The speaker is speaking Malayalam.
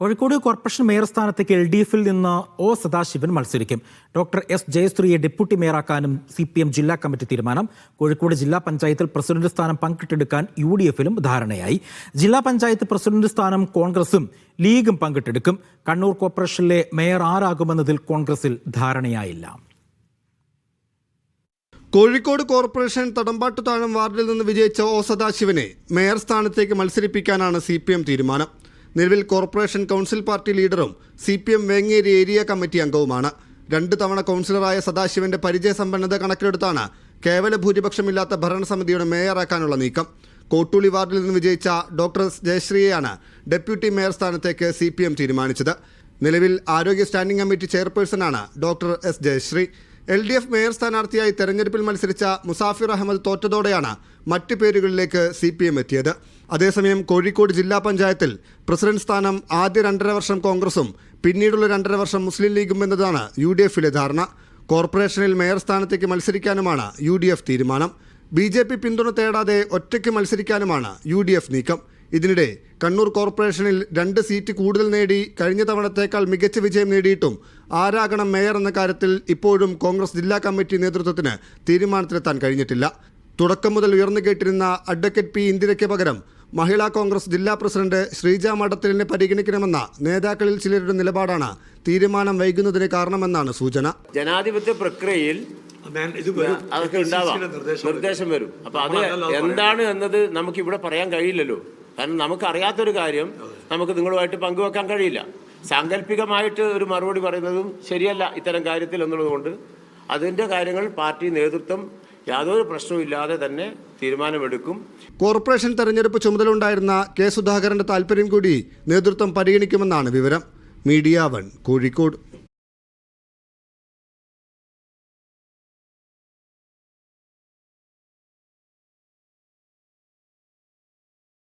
കോഴിക്കോട് കോർപ്പറേഷൻ മേയർ സ്ഥാനത്തേക്ക് എൽ ഡി എഫിൽ നിന്ന് ഒ സദാശിവൻ മത്സരിക്കും. ഡോക്ടർ എസ് ജയശ്രീയെ ഡെപ്യൂട്ടി മേയറാക്കാനും സി പി എം ജില്ലാ കമ്മിറ്റി തീരുമാനം. കോഴിക്കോട് ജില്ലാ പഞ്ചായത്തിൽ പ്രസിഡന്റ് സ്ഥാനം പങ്കിട്ടെടുക്കാൻ യു ഡി എഫിലും ധാരണയായി. ജില്ലാ പഞ്ചായത്ത് പ്രസിഡന്റ് സ്ഥാനം കോൺഗ്രസും ലീഗും പങ്കിട്ടെടുക്കും. കണ്ണൂർ കോർപ്പറേഷനിലെ മേയർ ആരാകുമെന്നതിൽ കോൺഗ്രസിൽ ധാരണയായില്ല. കോഴിക്കോട് കോർപ്പറേഷൻ തടമ്പാട്ടുതാഴം വാർഡിൽ നിന്ന് വിജയിച്ച ഒ സദാശിവനെ മേയർ സ്ഥാനത്തേക്ക് മത്സരിപ്പിക്കാനാണ് സി തീരുമാനം. നിലവിൽ corporation council party ലീഡറും C P M Vengeri area committee അംഗവുമാണ്. രണ്ട് തവണ കൗൺസിലറായ സദാശിവന്റെ പരിചയസമ്പന്നത കണക്കിലെടുത്താണ് കേവല ഭൂരിപക്ഷമില്ലാത്ത ഭരണസമിതിയുടെ മേയറാക്കാനുള്ള നീക്കം. കോട്ടൂളി വാർഡിൽ നിന്ന് വിജയിച്ച ഡോക്ടർ ജയശ്രീയെയാണ് ഡെപ്യൂട്ടി മേയർ സ്ഥാനത്തേക്ക് സി പി എം തീരുമാനിച്ചത്. നിലവിൽ ആരോഗ്യ standing committee ചെയർപേഴ്സണാണ് doctor S Jayasree. L D F mayor സ്ഥാനാർത്ഥിയായി തെരഞ്ഞെടുപ്പിൽ മത്സരിച്ച മുസാഫിർ അഹമ്മദ് തോറ്റതോടെയാണ് മറ്റ് പേരുകളിലേക്ക് സി പി എം എത്തിയത്. അതേസമയം കോഴിക്കോട് ജില്ലാ പഞ്ചായത്തിൽ പ്രസിഡന്റ് സ്ഥാനം ആദ്യ രണ്ടര വർഷം കോൺഗ്രസും പിന്നീടുള്ള രണ്ടര വർഷം മുസ്ലിം ലീഗും എന്നതാണ് യു ഡി എഫിലെ ധാരണ. കോർപ്പറേഷനിൽ മേയർ സ്ഥാനത്തേക്ക് മത്സരിക്കാനുമാണ് യു ഡി എഫ് തീരുമാനം. ബി ജെ പി പിന്തുണ തേടാതെ ഒറ്റയ്ക്ക് മത്സരിക്കാനുമാണ് യു ഡി എഫ് നീക്കം. ഇതിനിടെ കണ്ണൂർ കോർപ്പറേഷനിൽ രണ്ട് സീറ്റ് കൂടുതൽ നേടി കഴിഞ്ഞ തവണത്തേക്കാൾ മികച്ച വിജയം നേടിയിട്ടും ആരാകണം മേയർ എന്ന കാര്യത്തിൽ ഇപ്പോഴും കോൺഗ്രസ് ജില്ലാ കമ്മിറ്റി നേതൃത്വത്തിന് തീരുമാനത്തിലെത്താൻ കഴിഞ്ഞിട്ടില്ല. തുടക്കം മുതൽ ഉയർന്നു കേട്ടിരുന്ന അഡ്വക്കേറ്റ് പി ഇന്ദിരയ്ക്ക് പകരം മഹിളാ കോൺഗ്രസ് ജില്ലാ പ്രസിഡന്റ് ശ്രീജ മഠത്തിലിനെ പരിഗണിക്കണമെന്ന നേതാക്കളിൽ ചിലരുടെ നിലപാടാണ് തീരുമാനം വൈകുന്നതിന് കാരണമെന്നാണ് സൂചന. ജനാധിപത്യ പ്രക്രിയയിൽ അതൊക്കെ ഉണ്ടാവാം. നിർദ്ദേശം വരും. അപ്പൊ അത് എന്താണ് എന്നത് നമുക്ക് ഇവിടെ പറയാൻ കഴിയില്ലല്ലോ. കാരണം നമുക്ക് അറിയാത്തൊരു കാര്യം നമുക്ക് നിങ്ങളുമായിട്ട് പങ്കുവെക്കാൻ കഴിയില്ല. സാങ്കല്പികമായിട്ട് ഒരു മറുപടി പറയുന്നതും ശരിയല്ല ഇത്തരം കാര്യത്തിൽ എന്നുള്ളതുകൊണ്ട് അതിന്റെ അതിന്റെ കാര്യങ്ങൾ പാർട്ടി നേതൃത്വം യാതൊരു പ്രശ്നവും ഇല്ലാതെ തന്നെ തീരുമാനമെടുക്കും. കോർപ്പറേഷൻ തെരഞ്ഞെടുപ്പ് ചുമതല ഉണ്ടായിരുന്ന കെ സുധാകരന്റെ താല്പര്യം കൂടി നേതൃത്വം പരിഗണിക്കുമെന്നാണ് വിവരം. Media one Kozhikode.